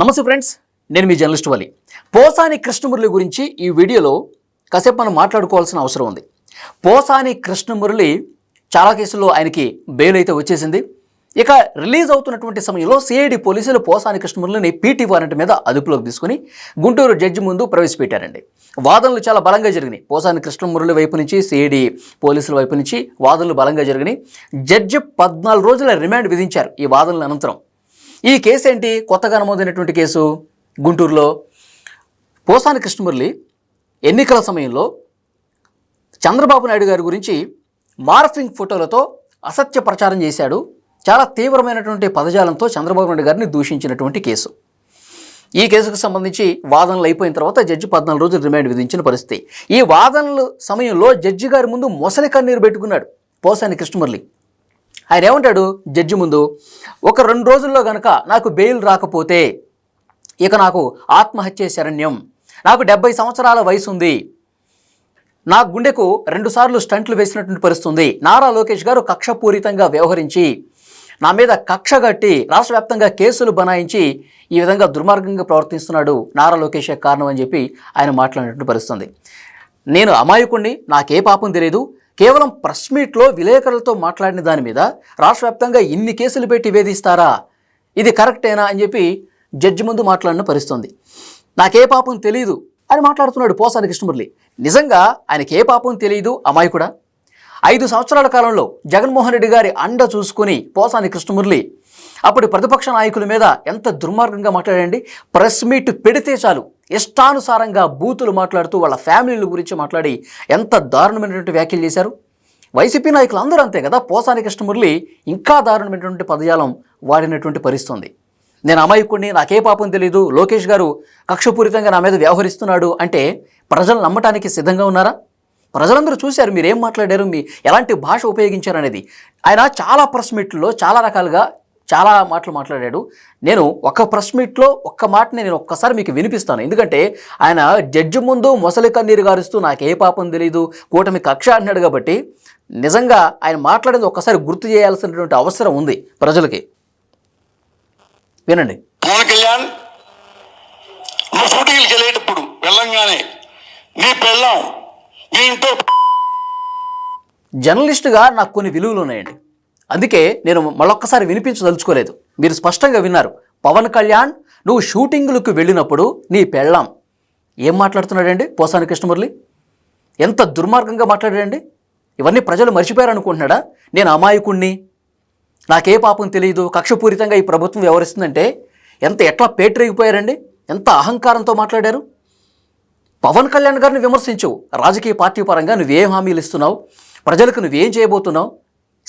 నమస్తే ఫ్రెండ్స్ నేను మీ జర్నలిస్ట్ వలి. పోసాని కృష్ణమురళి గురించి ఈ వీడియోలో కాసేపు మనం మాట్లాడుకోవాల్సిన అవసరం ఉంది. పోసాని కృష్ణమురళి చాలా కేసుల్లో ఆయనకి బెయిల్ అయితే వచ్చేసింది. ఇక రిలీజ్ అవుతున్నటువంటి సమయంలో సిఐడి పోలీసులు పోసాని కృష్ణమురళిని పీటీ వారెంట్ మీద అదుపులోకి తీసుకుని గుంటూరు జడ్జి ముందు ప్రవేశపెట్టారండి. వాదనలు చాలా బలంగా జరిగినాయి. పోసాని కృష్ణమురళి వైపు నుంచి సిఐడి పోలీసుల వైపు నుంచి వాదనలు బలంగా జరిగినాయి. జడ్జి పద్నాలుగు రోజుల రిమాండ్ విధించారు ఈ వాదనల అనంతరం. ఈ కేసు ఏంటి? కొత్తగా నమోదైనటువంటి కేసు గుంటూరులో. పోసాని కృష్ణమురళి ఎన్నికల సమయంలో చంద్రబాబు నాయుడు గారి గురించి మార్ఫింగ్ ఫోటోలతో అసత్య ప్రచారం చేశాడు. చాలా తీవ్రమైనటువంటి పదజాలంతో చంద్రబాబు నాయుడు గారిని దూషించినటువంటి కేసు. ఈ కేసుకు సంబంధించి వాదనలు అయిపోయిన తర్వాత జడ్జి పద్నాలుగు రోజులు రిమాండ్ విధించిన పరిస్థితి. ఈ వాదనల సమయంలో జడ్జి గారి ముందు మొసలి కన్నీరు పెట్టుకున్నాడు పోసాని కృష్ణమురళి. ఆయన ఏమంటాడు? జడ్జి ముందు ఒక రెండు రోజుల్లో గనక నాకు బెయిల్ రాకపోతే ఇక నాకు ఆత్మహత్య శరణ్యం. నాకు డెబ్బై సంవత్సరాల వయసు ఉంది నా గుండెకు రెండుసార్లు స్టంట్లు వేసినటువంటి పరిస్థితుంది. నారా లోకేష్ గారు కక్షపూరితంగా వ్యవహరించి నా మీద కక్ష కట్టి రాష్ట్ర వ్యాప్తంగా కేసులు బనాయించి ఈ విధంగా దుర్మార్గంగా ప్రవర్తిస్తున్నాడు నారా లోకేష్ కారణం అని చెప్పి ఆయన మాట్లాడినటువంటి పరిస్థితి నేను అమాయకుణ్ణి నాకే పాపం తెలియదు కేవలం ప్రెస్ మీట్లో విలేకరులతో మాట్లాడిన దాని మీద రాష్ట్ర వ్యాప్తంగా ఇన్ని కేసులు పెట్టి వేధిస్తారా? ఇది కరెక్టేనా అని చెప్పి జడ్జి ముందు మాట్లాడిన పరిస్థితుంది. నాకే పాపం తెలియదు అని మాట్లాడుతున్నాడు పోసాని కృష్ణమురళి. నిజంగా ఆయనకే పాపం తెలియదు అమాయకుడా? ఐదు సంవత్సరాల కాలంలో జగన్మోహన్ రెడ్డి గారి అండ చూసుకుని పోసాని కృష్ణమురళి అప్పటి ప్రతిపక్ష నాయకుల మీద ఎంత దుర్మార్గంగా మాట్లాడండి ప్రెస్ మీట్ పెడితే చాలు. ఇష్టానుసారంగా బూతులు మాట్లాడుతూ వాళ్ళ ఫ్యామిలీల గురించి మాట్లాడి ఎంత దారుణమైనటువంటి వ్యాఖ్యలు చేశారు? వైసీపీ నాయకులు అందరూ అంతే కదా? పోసాని కృష్ణమురళి ఇంకా దారుణమైనటువంటి పదజాలం వాడినటువంటి పరిస్థితుంది. నేను అమాయకుడిని నాకే పాపం తెలియదు లోకేష్ గారు కక్షపూరితంగా నా మీద వ్యవహరిస్తున్నాడు అంటే ప్రజలు నమ్మటానికి సిద్ధంగా ఉన్నారా? ప్రజలందరూ చూశారు మీరు ఏం మాట్లాడారు మీ ఎలాంటి భాష ఉపయోగించారు అనేది ఆయన చాలా ప్రెస్ మీట్లో చాలా రకాలుగా చాలా మాటలు మాట్లాడాడు. నేను ఒక ప్రెస్ మీట్లో ఒక్క మాటని నేను ఒక్కసారి మీకు వినిపిస్తాను. ఎందుకంటే ఆయన జడ్జి ముందు మొసలి కన్నీరు గారుస్తూ నాకు ఏ పాపం తెలియదు కూటమి కక్ష అంటున్నాడు కాబట్టి నిజంగా ఆయన మాట్లాడేది ఒక్కసారి గుర్తు చేయాల్సినటువంటి అవసరం ఉంది ప్రజలకి. వినండి. పవన్ కళ్యాణ్ నువ్వు షూటింగ్కి వెళ్ళేటప్పుడు వెళ్ళంగానే నీ పెళ్ళాం నీ ఇంట్లో జర్నలిస్టుగా నాకు కొన్ని విలువలు ఉన్నాయండి. అందుకే నేను మళ్ళొక్కసారి వినిపించదలుచుకోలేదు. మీరు స్పష్టంగా విన్నారు. పవన్ కళ్యాణ్ నువ్వు షూటింగులకు వెళ్ళినప్పుడు నీ పెళ్ళాం. ఏం మాట్లాడుతున్నాడండి పోసాని కృష్ణమురళి? ఎంత దుర్మార్గంగా మాట్లాడాడండి? ఇవన్నీ ప్రజలు మర్చిపోయారు అనుకుంటున్నాడా నేను అమాయకుణ్ణి. నాకే పాపం తెలియదు. కక్షపూరితంగా ఈ ప్రభుత్వం వ్యవహరిస్తుందంటే ఎంత ఎట్లా పేటరేగిపోయారండి? ఎంత అహంకారంతో మాట్లాడారు? పవన్ కళ్యాణ్ గారిని విమర్శించవు రాజకీయ పార్టీ పరంగా నువ్వేం హామీలు ఇస్తున్నావు? ప్రజలకు నువ్వేం చేయబోతున్నావు?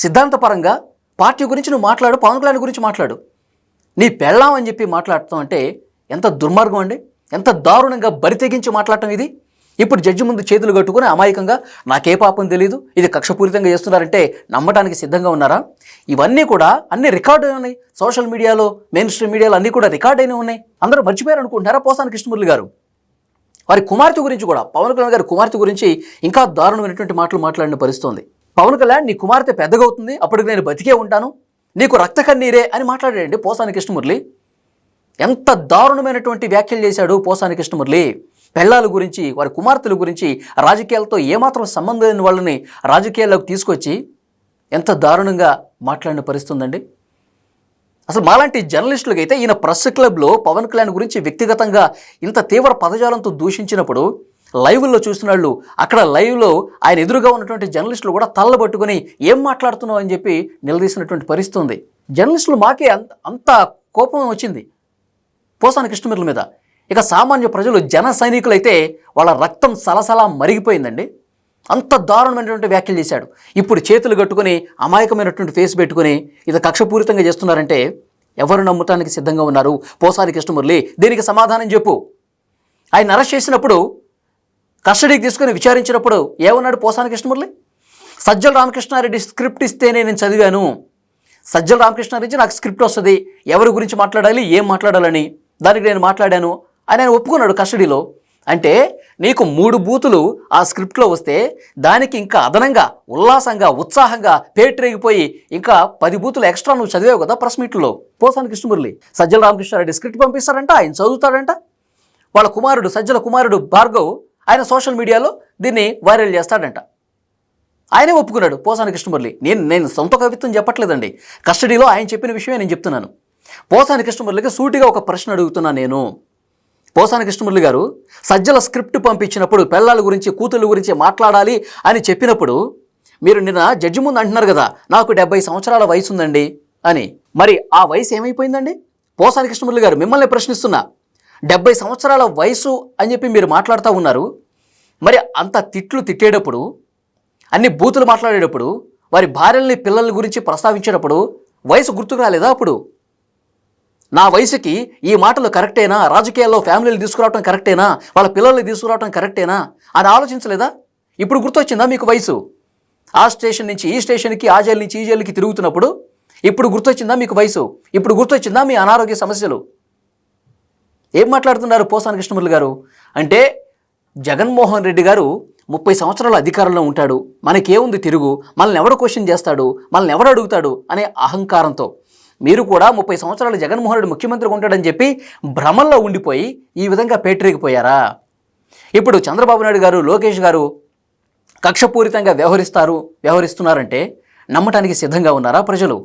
సిద్ధాంతపరంగా పార్టీ గురించి నువ్వు మాట్లాడు పవన్ కళ్యాణ్ గురించి మాట్లాడు. నీ పెళ్ళాం అని చెప్పి మాట్లాడటం అంటే ఎంత దుర్మార్గం అండి? ఎంత దారుణంగా బరితెగించి మాట్లాడటం ఇది? ఇప్పుడు జడ్జి ముందు చేతులు కట్టుకుని అమాయకంగా నాకే పాపం తెలియదు ఇది కక్షపూరితంగా చేస్తున్నారంటే నమ్మటానికి సిద్ధంగా ఉన్నారా? ఇవన్నీ కూడా అన్ని రికార్డు ఉన్నాయి సోషల్ మీడియాలో మెయిన్ స్ట్రీమ్ మీడియాలో అన్నీ కూడా రికార్డ్ అయినా ఉన్నాయి. అందరూ మర్చిపోయారు అనుకుంటున్నారా పోసాని కృష్ణమురళి గారు? వారి కుమార్తె గురించి కూడా పవన్ కళ్యాణ్ గారి కుమార్తె గురించి ఇంకా దారుణమైనటువంటి మాటలు మాట్లాడిన పరిస్థితుంది పవన్ కళ్యాణ్ నీ కుమార్తె పెద్దగా అవుతుంది అప్పటికి నేను బతికే ఉంటాను నీకు రక్త కన్నీరే అని మాట్లాడాడండి పోసాని కృష్ణమురళి. ఎంత దారుణమైనటువంటి వ్యాఖ్యలు చేశాడు పోసాని కృష్ణమురళి. పెళ్ళాల గురించి వారి కుమార్తెల గురించి రాజకీయాలతో ఏమాత్రం సంబంధం లేని వాళ్ళని రాజకీయాల్లోకి తీసుకొచ్చి ఎంత దారుణంగా మాట్లాడిన పరిస్థితుందండి అసలు మాలాంటి జర్నలిస్టులకి అయితే ఈయన ప్రెస్ క్లబ్లో పవన్ కళ్యాణ్ గురించి వ్యక్తిగతంగా ఇంత తీవ్ర పదజాలంతో దూషించినప్పుడు లైవ్లో చూసిన వాళ్ళు అక్కడ లైవ్లో ఆయన ఎదురుగా ఉన్నటువంటి జర్నలిస్టులు కూడా తల్లబట్టుకుని ఏం మాట్లాడుతున్నావు అని చెప్పి నిలదీసినటువంటి పరిస్థితి ఉంది. జర్నలిస్టులు మాకే అంత అంత కోపం వచ్చింది. పోసాని కృష్ణమిర్ల మీద. ఇక సామాన్య ప్రజలు జన సైనికులైతే వాళ్ళ రక్తం సలసలా మరిగిపోయిందండి. అంత దారుణమైనటువంటి వ్యాఖ్యలు చేశాడు. ఇప్పుడు చేతులు కట్టుకొని అమాయకమైనటువంటి ఫేస్ పెట్టుకొని ఇది కక్షపూరితంగా చేస్తున్నారంటే ఎవరు నమ్మటానికి సిద్ధంగా ఉన్నారు? పోసాని కృష్ణమురళి దీనికి సమాధానం చెప్పు. ఆయన అరెస్ట్ చేసినప్పుడు కస్టడీకి తీసుకొని విచారించినప్పుడు ఏమన్నాడు పోసాని కృష్ణమురళి? సజ్జల రామకృష్ణారెడ్డి స్క్రిప్ట్ ఇస్తేనే నేను చదివాను. సజ్జల రామకృష్ణారెడ్డి నాకు స్క్రిప్ట్ వస్తుంది. ఎవరి గురించి మాట్లాడాలి ఏం మాట్లాడాలని? దానికి నేను మాట్లాడాను అని ఆయన ఒప్పుకున్నాడు కస్టడీలో. అంటే నీకు మూడు బూతులు ఆ స్క్రిప్ట్లో వస్తే దానికి ఇంకా అదనంగా ఉల్లాసంగా ఉత్సాహంగా పేటరేగిపోయి ఇంకా పది బూతులు ఎక్స్ట్రా నువ్వు చదివావు కదా ప్రెస్ మీట్లో. పోసాని కృష్ణమురళి సజ్జల రామకృష్ణారెడ్డి స్క్రిప్ట్ పంపిస్తారంట ఆయన చదువుతాడంట. వాళ్ళ కుమారుడు సజ్జల కుమారుడు భార్గవ్ ఆయన సోషల్ మీడియాలో దీన్ని వైరల్ చేస్తాడంట. ఆయనే ఒప్పుకున్నాడు పోసాని కృష్ణమురళి. నేను నేను సొంత కవిత్వం చెప్పట్లేదండి. కస్టడీలో ఆయన చెప్పిన విషయమే నేను చెప్తున్నాను. పోసాని కృష్ణమురళికి సూటిగా ఒక ప్రశ్న అడుగుతున్నా నేను. పోసాని కృష్ణమురళి గారు సజ్జల స్క్రిప్ట్ పంపించినప్పుడు పిల్లల గురించి కూతుళ్ళ గురించి మాట్లాడాలి అని చెప్పినప్పుడు మీరు నిన్న జడ్జి ముందు అంటున్నారు కదా నాకు డెబ్బై సంవత్సరాల వయసు ఉందండి అని. మరి ఆ వయసు ఏమైపోయిందండి? పోసాని కృష్ణమురళి గారు మిమ్మల్ని ప్రశ్నిస్తున్నా. డెబ్బై సంవత్సరాల వయసు అని చెప్పి మీరు మాట్లాడుతూ ఉన్నారు. మరి అంత తిట్లు తిట్టేటప్పుడు అన్ని బూతులు మాట్లాడేటప్పుడు వారి భార్యల్ని పిల్లల గురించి ప్రస్తావించేటప్పుడు వయసు గుర్తుకు రాలేదా అప్పుడు? నా వయసుకి ఈ మాటలు కరెక్టేనా? రాజకీయాల్లో ఫ్యామిలీలు తీసుకురావటం కరెక్టేనా? వాళ్ళ పిల్లల్ని తీసుకురావటం కరెక్టేనా? అని ఆలోచించలేదా? ఇప్పుడు గుర్తొచ్చిందా మీకు వయసు? ఆ స్టేషన్ నుంచి ఈ స్టేషన్కి ఆ జైలు నుంచి ఈ జైలుకి తిరుగుతున్నప్పుడు ఇప్పుడు గుర్తొచ్చిందా మీకు వయసు? ఇప్పుడు గుర్తొచ్చిందా మీ అనారోగ్య సమస్యలు? ఏం మాట్లాడుతున్నారు పోసాని కృష్ణమురళి గారు? అంటే జగన్మోహన్ రెడ్డి గారు ముప్పై సంవత్సరాల అధికారంలో ఉంటాడు. మనకేముంది తిరుగు? మనల్ని ఎవడు క్వశ్చన్ చేస్తాడు? మనల్ని ఎవడు అడుగుతాడు? అనే అహంకారంతో. మీరు కూడా ముప్పై సంవత్సరాలు జగన్మోహన్ రెడ్డి ముఖ్యమంత్రిగా ఉంటాడని చెప్పి భ్రమల్లో ఉండిపోయి ఈ విధంగా పేటరేగిపోయారా? ఇప్పుడు చంద్రబాబు నాయుడు గారు లోకేష్ గారు కక్షపూరితంగా వ్యవహరిస్తారు వ్యవహరిస్తున్నారంటే నమ్మటానికి సిద్ధంగా ఉన్నారా ప్రజలు?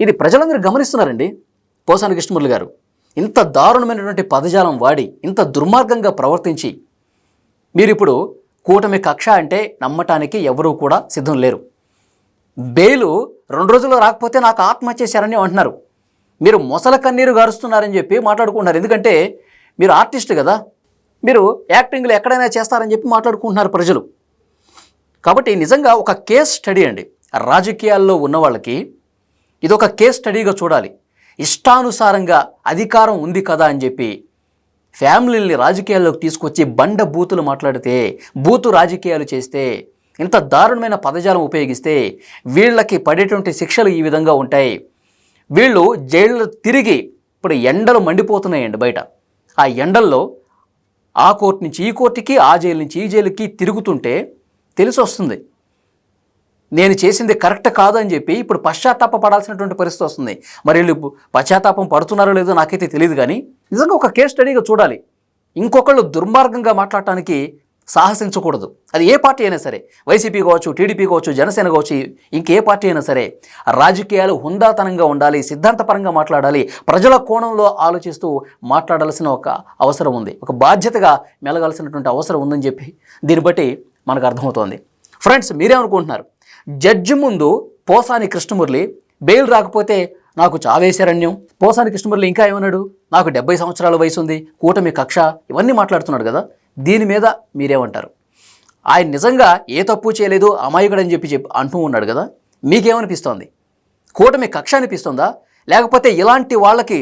ఇది ప్రజలందరూ గమనిస్తున్నారండి పోసాని కృష్ణమురళి గారు. ఇంత దారుణమైనటువంటి పదజాలం వాడి ఇంత దుర్మార్గంగా ప్రవర్తించి మీరిప్పుడు కూటమి కక్ష అంటే నమ్మటానికి ఎవరూ కూడా సిద్ధం లేరు. బెయిలు రెండు రోజుల్లో రాకపోతే నాకు ఆత్మహత్య చేశారని అంటున్నారు. మీరు మొసల కన్నీరు గారుస్తున్నారని చెప్పి మాట్లాడుకుంటున్నారు. ఎందుకంటే మీరు ఆర్టిస్ట్ కదా. మీరు యాక్టింగ్లు ఎక్కడైనా చేస్తారని చెప్పి మాట్లాడుకుంటున్నారు ప్రజలు. కాబట్టి నిజంగా ఒక కేస్ స్టడీ అండి. రాజకీయాల్లో ఉన్న వాళ్ళకి ఇది ఒక కేస్ స్టడీగా చూడాలి. ఇష్టానుసారంగా అధికారం ఉంది కదా అని చెప్పి ఫ్యామిలీని రాజకీయాల్లోకి తీసుకొచ్చి బండ బూతులు మాట్లాడితే బూతు రాజకీయాలు చేస్తే ఇంత దారుణమైన పదజాలం ఉపయోగిస్తే వీళ్ళకి పడేటువంటి శిక్షలు ఈ విధంగా ఉంటాయి. వీళ్ళు జైళ్ళు తిరిగి ఇప్పుడు ఎండలు మండిపోతున్నాయండి బయట. ఆ ఎండల్లో ఆ కోర్టు నుంచి ఈ కోర్టుకి ఆ జైలు నుంచి ఈ జైలుకి తిరుగుతుంటే తెలిసి వస్తుంది నేను చేసింది కరెక్ట్ కాదు అని చెప్పి ఇప్పుడు పశ్చాత్తాప పడాల్సినటువంటి పరిస్థితి వస్తుంది. మరి వీళ్ళు పశ్చాత్తాపం పడుతున్నారో లేదో నాకైతే తెలియదు కానీ నిజంగా ఒక కేస్ స్టడీగా చూడాలి. ఇంకొకళ్ళు దుర్మార్గంగా మాట్లాడటానికి సాహసించకూడదు. అది ఏ పార్టీ అయినా సరే. వైసీపీ కావచ్చు టీడీపీ కావచ్చు జనసేన కావచ్చు ఇంకే పార్టీ అయినా సరే రాజకీయాలు హుందాతనంగా ఉండాలి సిద్ధాంతపరంగా మాట్లాడాలి ప్రజల కోణంలో ఆలోచిస్తూ మాట్లాడాల్సిన ఒక అవసరం ఉంది. ఒక బాధ్యతగా మెలగాల్సినటువంటి అవసరం ఉందని చెప్పి దీన్ని బట్టి మనకు అర్థమవుతోంది. ఫ్రెండ్స్ మీరేమనుకుంటున్నారు? జడ్జి ముందు పోసాని కృష్ణమురళి బెయిల్ రాకపోతే నాకు చావేశారణ్యం. పోసాని కృష్ణమురళి ఇంకా ఏమన్నాడు? నాకు డెబ్బై సంవత్సరాల వయసు ఉంది కూటమి కక్ష ఇవన్నీ మాట్లాడుతున్నాడు కదా దీని మీద మీరేమంటారు? ఆయన నిజంగా ఏ తప్పు చేయలేదు అమాయకుడని చెప్పి చెప్పి అంటూ ఉన్నాడు కదా మీకేమనిపిస్తోంది? కూటమి కక్ష అనిపిస్తుందా? లేకపోతే ఇలాంటి వాళ్ళకి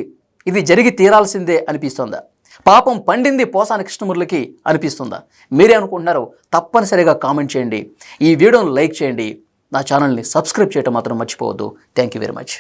ఇది జరిగి తీరాల్సిందే అనిపిస్తుందా? పాపం పండింది పోసాని కృష్ణమురళికి అనిపిస్తుందా? మీరే అనుకుంటున్నారో తప్పనిసరిగా కామెంట్ చేయండి. ఈ వీడియోను లైక్ చేయండి. నా ఛానల్ని సబ్స్క్రైబ్ చేయడం మాత్రం మర్చిపోవద్దు. Thank you very much